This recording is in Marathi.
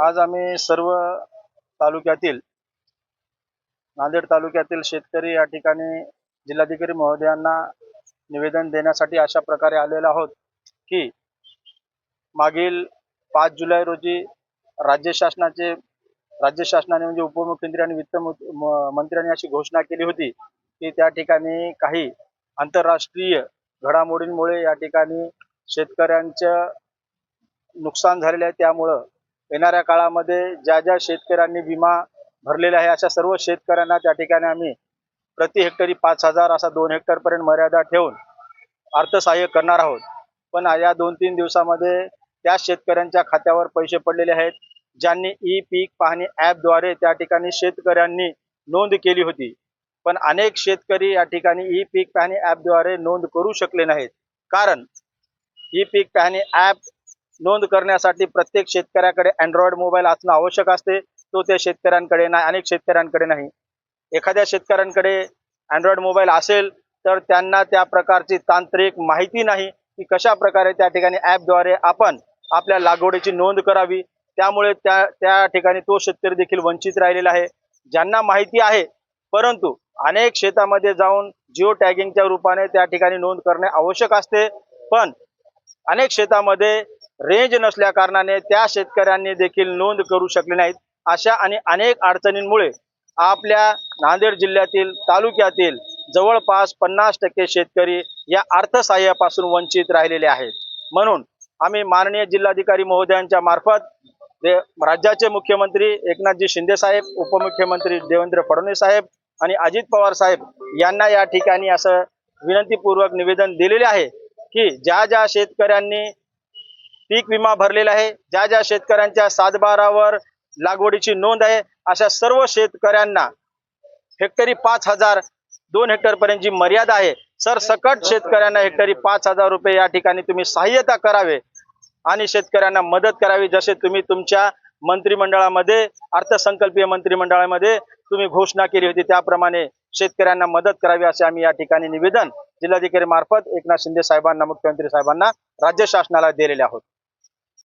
आज आम्ही सर्व तालुक्यातील नांदेड तालुक्यातील शेतकरी या ठिकाणी जिल्हाधिकारी महोदयांना निवेदन देण्यासाठी अशा प्रकारे आलेलो आहोत की मागील पाच जुलै रोजी राज्य शासनाचे राज्य शासनाने म्हणजे उपमुख्यमंत्री आणि वित्त मंत्र्यांनी अशी घोषणा केली होती की त्या ठिकाणी काही आंतरराष्ट्रीय घडामोडींमुळे या ठिकाणी शेतकऱ्यांचं नुकसान झालेलं आहे. त्यामुळं येणाऱ्या काळामध्ये ज्या ज्या शेतकऱ्यांनी विमा भरलेला आहे अशा सर्व शेतकऱ्यांना त्या ठिकाणी आम्ही प्रति हेक्टरी पाच हजार असा दोन हेक्टरपर्यंत मर्यादा ठेवून अर्थसहाय्य करणार आहोत. पण या दोन तीन दिवसामध्ये त्या शेतकऱ्यांच्या खात्यावर पैसे पडलेले आहेत ज्यांनी ई पीक पाहणी ॲपद्वारे त्या ठिकाणी शेतकऱ्यांनी नोंद केली होती. पण अनेक शेतकरी या ठिकाणी ई पीक पाहणी ॲपद्वारे नोंद करू शकले नाहीत. कारण ई पीक पाहणी ॲप नोंद करण्यासाठी प्रत्येक शेतकऱ्याकडे अँड्रॉइड मोबाईल असणं आवश्यक असते. तो त्या शेतकऱ्यांकडे नाही अनेक शेतकऱ्यांकडे नाही. एखाद्या शेतकऱ्यांकडे अँड्रॉइड मोबाईल असेल तर त्यांना त्या प्रकारची तांत्रिक माहिती नाही की कशा प्रकारे त्या ठिकाणी ॲपद्वारे आपण आपल्या लागवडीची नोंद करावी. त्यामुळे त्या त्या ठिकाणी तो शेतकरी देखील वंचित राहिलेला आहे. ज्यांना माहिती आहे परंतु अनेक शेतामध्ये जाऊन जिओ टॅगिंगच्या रूपाने त्या ठिकाणी नोंद करणे आवश्यक असते. पण अनेक शेतामध्ये रेंज नसल्या कारणाने त्या शेतकऱ्यांनी देखील नोंद करू शकले नाहीत. अशा आणि अनेक अडचणींमुळे आपल्या नांदेड जिल्ह्यातील तालुक्यातील जवळपास पन्नास टक्के शेतकरी या अर्थसहाय्यापासून वंचित राहिलेले आहेत. म्हणून आम्ही माननीय जिल्हाधिकारी महोदयांच्या मार्फत राज्याचे मुख्यमंत्री एकनाथजी शिंदे साहेब उपमुख्यमंत्री देवेंद्र फडणवीस साहेब आणि अजित पवार साहेब यांना या ठिकाणी असं विनंतीपूर्वक निवेदन दिलेले आहे की ज्या ज्या शेतकऱ्यांनी पीक विमा भरलेला आहे. ज्या ज्या शेतकऱ्यांच्या सातबारावर लागवडीची नोंद आहे अशा सर्व शेतकऱ्यांना हेक्टरी पाच हजार दोन हेक्टर पर्यंतची मर्यादा आहे. सर सकट शेतकऱ्यांना हेक्टरी पाच हजार रुपये या ठिकाणी तुम्ही सहाय्यता करावे आणि शेतकऱ्यांना मदत करावी. जसे तुम्ही तुमच्या मंत्रिमंडळामध्ये अर्थसंकल्पीय मंत्रिमंडळामध्ये तुम्ही घोषणा केली होती त्याप्रमाणे शेतकऱ्यांना मदत करावी असे आम्ही या ठिकाणी निवेदन जिल्हाधिकारी मार्फत एकनाथ शिंदे साहेबांना मुख्यमंत्री साहेबांना राज्य शासनाला दिलेले आहोत.